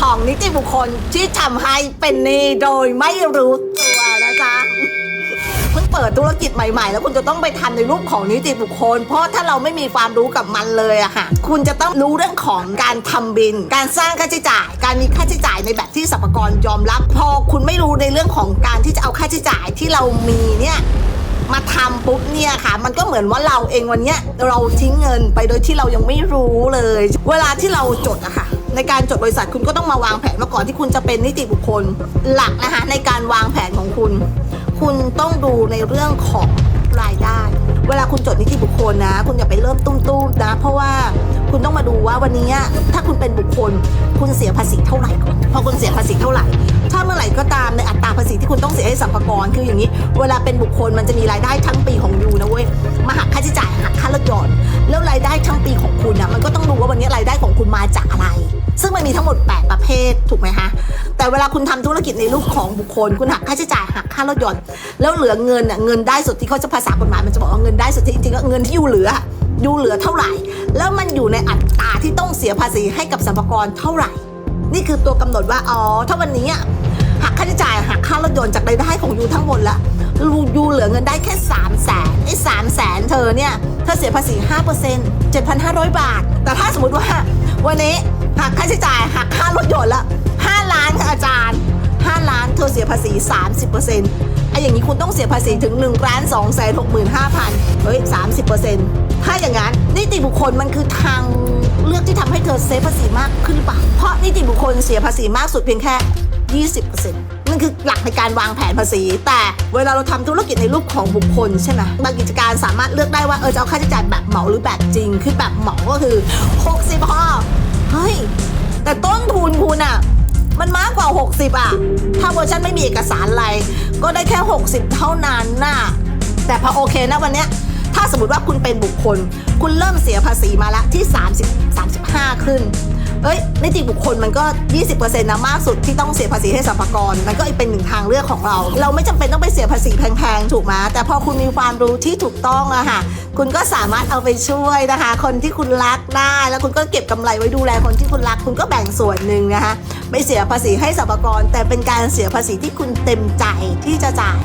ของนิติบุคคลที่ทำให้เป็นหนี้โดยไม่รู้ตัวนะจ๊ะเพิ่งเปิดธุรกิจใหม่ ๆ แล้วคุณจะต้องไปทำในรูปของนิติบุคคล เพราะถ้าเราไม่มีความรู้กับมันเลยอะค่ะ คุณจะต้องรู้เรื่องของการทำบิน การสร้างค่าใช้จ่าย การมีค่าใช้จ่ายในแบบที่สรรพกรยอมรับ พอคุณไม่รู้ในเรื่องของการที่จะเอาค่าใช้จ่ายที่เรามีเนี่ยมาทำปุ๊บเนี่ยค่ะ มันก็เหมือนว่าเราเองวันเนี้ยเราทิ้งเงินไปโดยที่เรายังไม่รู้เลย เวลาที่เราจดอะค่ะ ในการจดบริษัทคุณก็ต้องมาวางแผนมาก่อนที่คุณจะเป็นนิติบุคคลหลักนะคะในการวางแผนของคุณ คุณต้องดูในเรื่องของรายได้ เวลาคุณจดนิติบุคคลนะ คุณอย่าไปเริ่มตุ้มๆนะ เพราะว่าคุณต้องมาดูว่าวันนี้ถ้าคุณเป็นบุคคล คุณเสียภาษีเท่าไหร่ก่อนพอคุณเสียภาษีเท่าไหร่ ถ้าเมื่อไหร่ก็ตามในอัตราภาษีที่คุณต้องเสียให้สรรพากรคืออย่างนี้ เวลาเป็นบุคคลมันจะมีรายได้ทั้งปีของยูนะเว้ยมห มันมีทั้งหมด 8 ประเภทถูกไหมคะแต่เวลาคุณทำธุรกิจในรูปของบุคคล คุณหักค่าใช้จ่ายหักค่ารถยนต์แล้วเหลือเงินน่ะเงินได้สุดที่เขาจะภาษากฎหมายมันจะบอกว่าเงินได้สุดที่จริงๆก็เงินที่อยู่เหลืออยู่เหลือเท่าไหร่ แล้วมันอยู่ในอัตราที่ต้องเสียภาษีให้กับสรรพากรเท่าไหร่ นี่คือตัวกำหนดว่าอ๋อถ้าวันนี้อะหักค่าใช้จ่ายหักค่ารถยนต์จากรายได้ของยูทั้งหมดละยูเหลือเงินได้แค่3 0 0แสนไอ้สามแสนเธอเนี่ยเธอเสียภาษี5% 7,500 บาท แต่ถ้าสมมติว่าวันนี้ หักค่าใช้จ่ายหักค่ารถยนต์ละ5ล้านค่ะอาจารย์ 5 ล้านเธอเสียภาษี 30%ไอ้อย่างนี้คุณต้องเสียภาษีถึง1ล้าน2แสน65,000เฮ้ย 30%ถ้าอย่างนั้นนิติบุคคลมันคือทางเลือกที่ทำให้เธอเซฟภาษีมากขึ้นหรือเปล่าเพราะนิติบุคคลเสียภาษีมากสุดเพียงแค่ 20%นั่นคือหลักในการวางแผนภาษี แต่เวลาเราทำธุรกิจในรูปของบุคคลใช่ไหมบางกิจการสามารถเลือกได้ว่าเออจะเอาค่าใช้จ่ายแบบเหมาหรือแบบจริง คือแบบเหมาก็คือ 60พ่อ เฮ้ย แต่ต้นทุนคุณอะมันมากกว่า 60อะถ้าเวอร์ชันไม่มีเอกสารอะไร ก็ได้แค่ 60 เท่านั้นน่ะ แต่พอโอเคนะวันเนี้ย ถ้าสมมติว่าคุณเป็นบุคคล คุณเริ่มเสียภาษีมาละที่ 30 35 ขึ้น เอ้ยนิติบุคคลมันก็ 20%นะมากสุดที่ต้องเสียภาษีให้สรรพากรมันก็เป็นหนึ่งทางเลือกของเรา เราไม่จำเป็นต้องไปเสียภาษีแพงๆถูกไหมแต่พอคุณมีความรู้ที่ถูกต้องอะค่ะคุณก็สามารถเอาไปช่วยนะคะ คนที่คุณรักได้แล้วคุณก็เก็บกำไรไว้ดูแลคนที่คุณรัก คุณก็แบ่งส่วนหนึ่งนะคะไม่เสียภาษีให้สรรพากรแต่เป็นการเสียภาษีที่คุณเต็มใจที่จะจ่าย